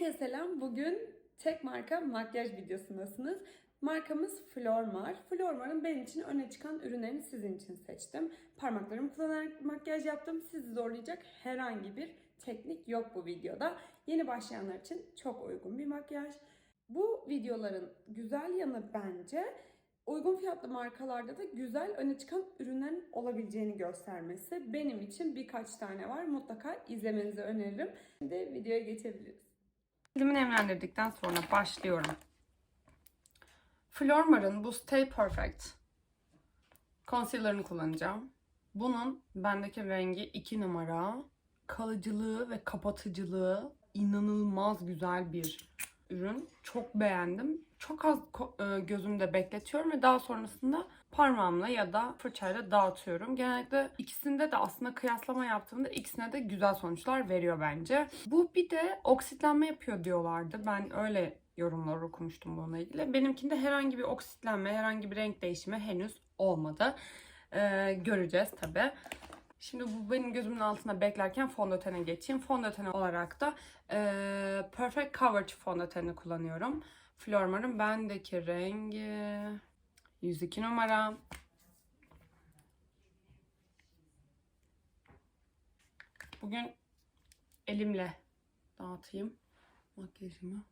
Herkese selam. Bugün tek marka makyaj videosundasınız. Markamız Flormar. Flormar'ın benim için öne çıkan ürünlerini sizin için seçtim. Parmaklarımı kullanarak makyaj yaptım. Sizi zorlayacak herhangi bir teknik yok bu videoda. Yeni başlayanlar için çok uygun bir makyaj. Bu videoların güzel yanı bence uygun fiyatlı markalarda da güzel öne çıkan ürünlerin olabileceğini göstermesi. Benim için birkaç tane var. Mutlaka izlemenizi öneririm. Şimdi videoya geçebiliriz. Cildimi nemlendirdikten sonra başlıyorum. Flormar'ın bu Stay Perfect concealer'ını kullanacağım. Bunun bendeki rengi 2 numara. Kalıcılığı ve kapatıcılığı inanılmaz güzel bir ürün. Çok beğendim. Çok az e, gözümde bekletiyorum ve daha sonrasında parmağımla ya da fırçayla dağıtıyorum. Genellikle ikisinde de aslında kıyaslama yaptığımda ikisine de güzel sonuçlar veriyor bence. Bu bir de oksitlenme yapıyor diyorlardı. Ben öyle yorumlar okumuştum bununla ilgili. Benimkinde herhangi bir oksitlenme, herhangi bir renk değişimi henüz olmadı. Ee, göreceğiz tabi. Şimdi bu benim gözümün altında beklerken fondötene geçeyim. Fondöten olarak da e, Perfect Coverage fondöteni kullanıyorum. Flormar'ın bendeki rengi 102 numara. Bugün elimle dağıtayım makyajımı.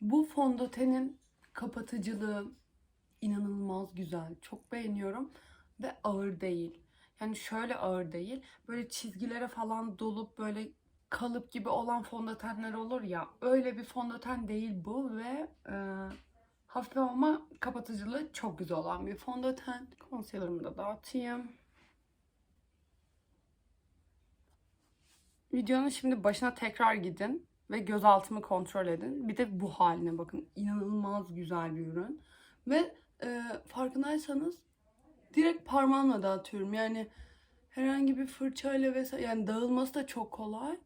Bu fondötenin kapatıcılığı inanılmaz güzel. Çok beğeniyorum ve ağır değil. Yani şöyle ağır değil. Böyle çizgilere falan dolup böyle kalıp gibi olan fondötenler olur ya. Öyle bir fondöten değil bu ve e, hafif ama kapatıcılığı çok güzel olan bir fondöten. Concealer'ımı da dağıtayım. Videonun şimdi başına tekrar gidin ve gözaltımı kontrol edin. Bir de bu haline bakın. İnanılmaz güzel bir ürün. Ve e, farkındaysanız direkt parmağımla dağıtıyorum. Yani herhangi bir fırçayla vesaire yani dağılması da çok kolay.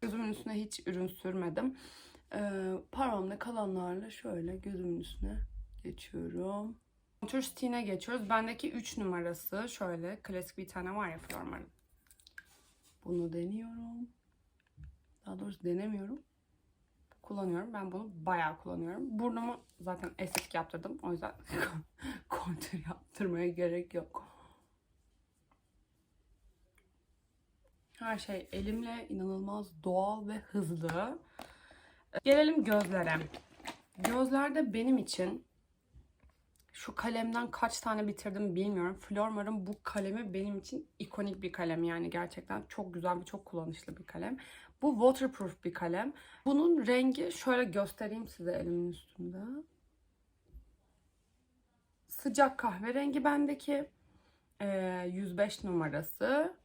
Gözümün üstüne hiç ürün sürmedim. E, parmağımda kalanlarla şöyle gözümün üstüne geçiyorum. Contour Stick'ine geçiyoruz. Bendeki 3 numarası şöyle klasik bir tane var ya Flormar'ın. Bunu deniyorum. Daha doğrusu denemiyorum. Kullanıyorum. Ben bunu bayağı kullanıyorum. Burnumu zaten estetik yaptırdım. O yüzden kontür yaptırmaya gerek yok. Her şey elimle inanılmaz doğal ve hızlı. Gelelim gözlere. Gözlerde benim için şu kalemden kaç tane bitirdim bilmiyorum. Flormar'ın bu kalemi benim için ikonik bir kalem yani gerçekten çok güzel ve çok kullanışlı bir kalem. Bu waterproof bir kalem. Bunun rengi şöyle göstereyim size elimin üstünde. Sıcak kahverengi bendeki. Ee, 105 numarası.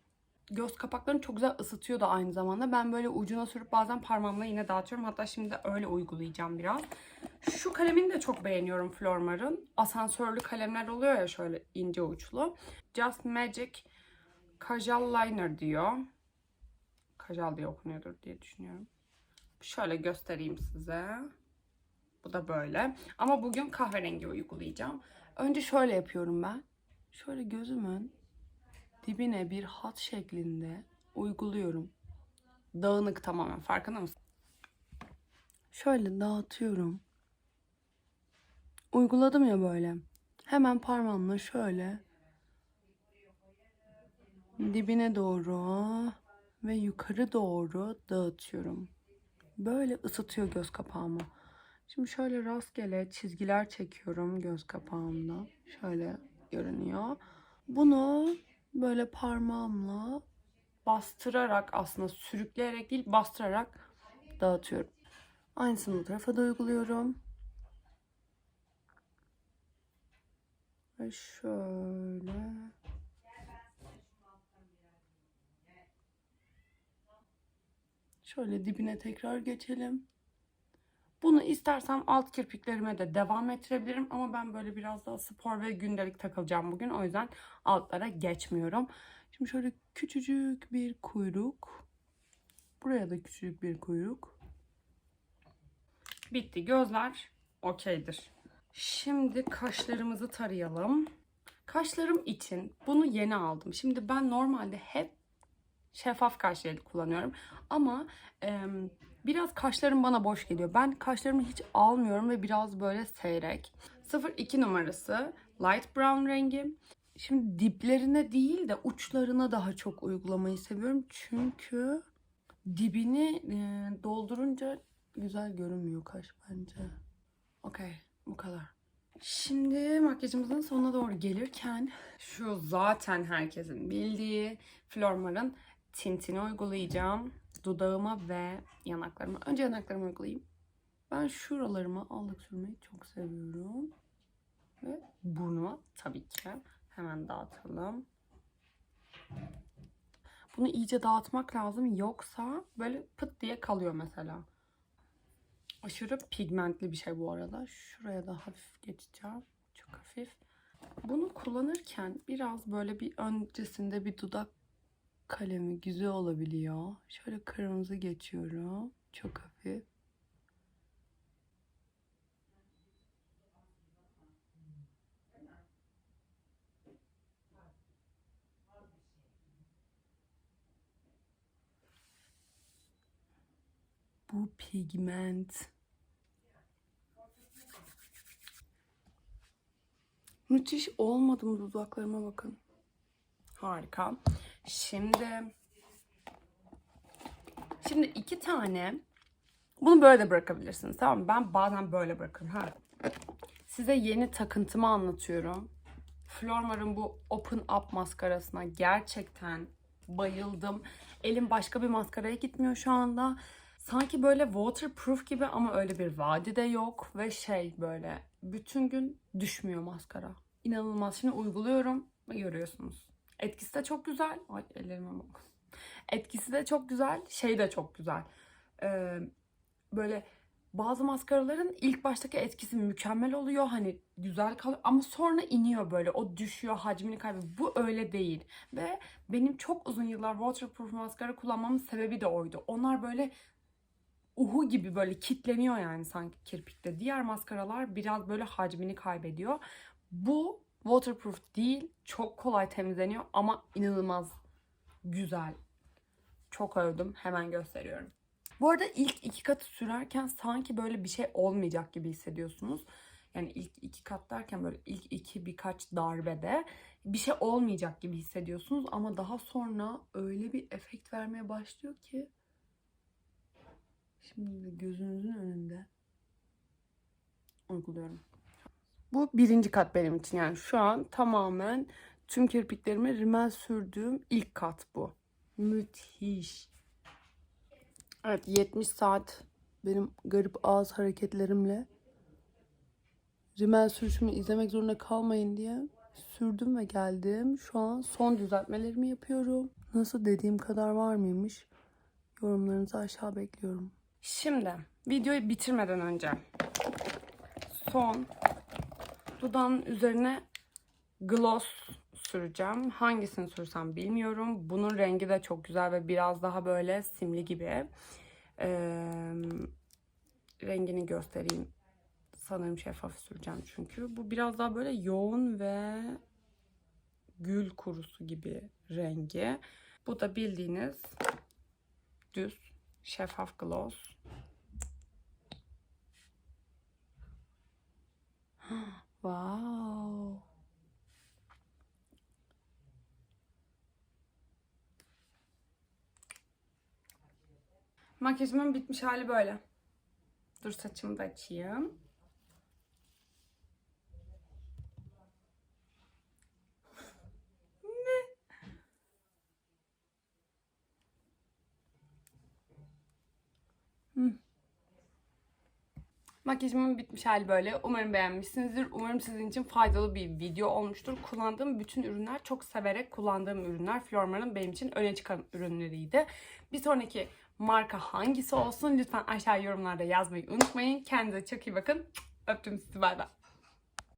Göz kapaklarını çok güzel ısıtıyor da aynı zamanda. Ben böyle ucuna sürüp bazen parmağımla yine dağıtıyorum. Hatta şimdi de öyle uygulayacağım biraz. Şu kalemini de çok beğeniyorum Flormar'ın. Asansörlü kalemler oluyor ya şöyle ince uçlu. Just Magic Kajal Liner diyor. Kajal diye okunuyordur diye düşünüyorum. Şöyle göstereyim size. Bu da böyle. Ama bugün kahverengi uygulayacağım. Önce şöyle yapıyorum ben. Şöyle gözümün dibine bir hat şeklinde uyguluyorum. Dağınık tamamen. Farkında mısın? Şöyle dağıtıyorum. Uyguladım ya böyle. Hemen parmağımla şöyle dibine doğru ve yukarı doğru dağıtıyorum. Böyle ısıtıyor göz kapağımı. Şimdi şöyle rastgele çizgiler çekiyorum göz kapağımda. Şöyle görünüyor. Bunu böyle parmağımla bastırarak aslında sürükleyerek değil bastırarak dağıtıyorum. Aynısını bu tarafa da uyguluyorum. Ve şöyle Şöyle dibine tekrar geçelim. Bunu istersem alt kirpiklerime de devam ettirebilirim ama ben böyle biraz daha spor ve gündelik takılacağım bugün. O yüzden altlara geçmiyorum. Şimdi şöyle küçücük bir kuyruk. Buraya da küçücük bir kuyruk. Bitti. Gözler okeydir. Şimdi kaşlarımızı tarayalım. Kaşlarım için bunu yeni aldım. Şimdi ben normalde hep şeffaf kaş jeli kullanıyorum. Ama em, biraz kaşlarım bana boş geliyor. Ben kaşlarımı hiç almıyorum ve biraz böyle seyrek. 02 numarası light brown rengi. Şimdi diplerine değil de uçlarına daha çok uygulamayı seviyorum. Çünkü dibini e, doldurunca güzel görünmüyor kaş bence. Okey bu kadar. Şimdi makyajımızın sonuna doğru gelirken şu zaten herkesin bildiği Flormar'ın tintini uygulayacağım. Dudağıma ve yanaklarıma. Önce yanaklarıma uygulayayım. Ben şuralarıma allık sürmeyi çok seviyorum. Ve burnuma tabii ki. Hemen dağıtalım. Bunu iyice dağıtmak lazım. Yoksa böyle pıt diye kalıyor mesela. Aşırı pigmentli bir şey bu arada. Şuraya da hafif geçeceğim. Çok hafif. Bunu kullanırken biraz böyle bir öncesinde bir dudak kalemi güzel olabiliyor. Şöyle kırmızı geçiyorum. Çok hafif. Bu pigment. Müthiş olmadı mı dudaklarıma bakın. Harika. Şimdi Şimdi iki tane bunu böyle de bırakabilirsiniz tamam mı? Ben bazen böyle bırakırım. Ha. Size yeni takıntımı anlatıyorum. Flormar'ın bu Open Up maskarasına gerçekten bayıldım. Elim başka bir maskaraya gitmiyor şu anda. Sanki böyle waterproof gibi ama öyle bir vadi de yok. Ve şey böyle bütün gün düşmüyor maskara. İnanılmaz. Şimdi uyguluyorum ve görüyorsunuz. Etkisi de çok güzel. Ay ellerime bak. Etkisi de çok güzel. Şey de çok güzel. Ee, böyle bazı maskaraların ilk baştaki etkisi mükemmel oluyor. Hani güzel kalıyor ama sonra iniyor böyle. O düşüyor, hacmini kaybediyor. Bu öyle değil. Ve benim çok uzun yıllar waterproof maskara kullanmamın sebebi de oydu. Onlar böyle uhu gibi böyle kitleniyor yani sanki kirpikte. Diğer maskaralar biraz böyle hacmini kaybediyor. Bu waterproof değil. Çok kolay temizleniyor ama inanılmaz güzel. Çok övdüm. Hemen gösteriyorum. Bu arada ilk iki katı sürerken sanki böyle bir şey olmayacak gibi hissediyorsunuz. Yani ilk iki kat derken böyle ilk iki birkaç darbede bir şey olmayacak gibi hissediyorsunuz. Ama daha sonra öyle bir efekt vermeye başlıyor ki. Şimdi gözünüzün önünde uyguluyorum. Bu birinci kat benim için. Yani şu an tamamen tüm kirpiklerime rimel sürdüğüm ilk kat bu. Müthiş. Evet 70 saat benim garip ağız hareketlerimle rimel sürüşümü izlemek zorunda kalmayın diye sürdüm ve geldim. Şu an son düzeltmelerimi yapıyorum. Nasıl dediğim kadar var mıymış? Yorumlarınızı aşağı bekliyorum. Şimdi videoyu bitirmeden önce son dudağın üzerine gloss süreceğim. Hangisini sürsem bilmiyorum. Bunun rengi de çok güzel ve biraz daha böyle simli gibi. Ee, rengini göstereyim. Sanırım şeffaf süreceğim çünkü. Bu biraz daha böyle yoğun ve gül kurusu gibi rengi. Bu da bildiğiniz düz şeffaf gloss. Wow. Makyajımın bitmiş hali böyle. Dur saçımı da açayım. Makyajımın bitmiş hali böyle. Umarım beğenmişsinizdir. Umarım sizin için faydalı bir video olmuştur. Kullandığım bütün ürünler çok severek kullandığım ürünler. Flormar'ın benim için öne çıkan ürünleriydi. Bir sonraki marka hangisi olsun lütfen aşağı yorumlarda yazmayı unutmayın. Kendinize çok iyi bakın. Öptüm sizi bay bay.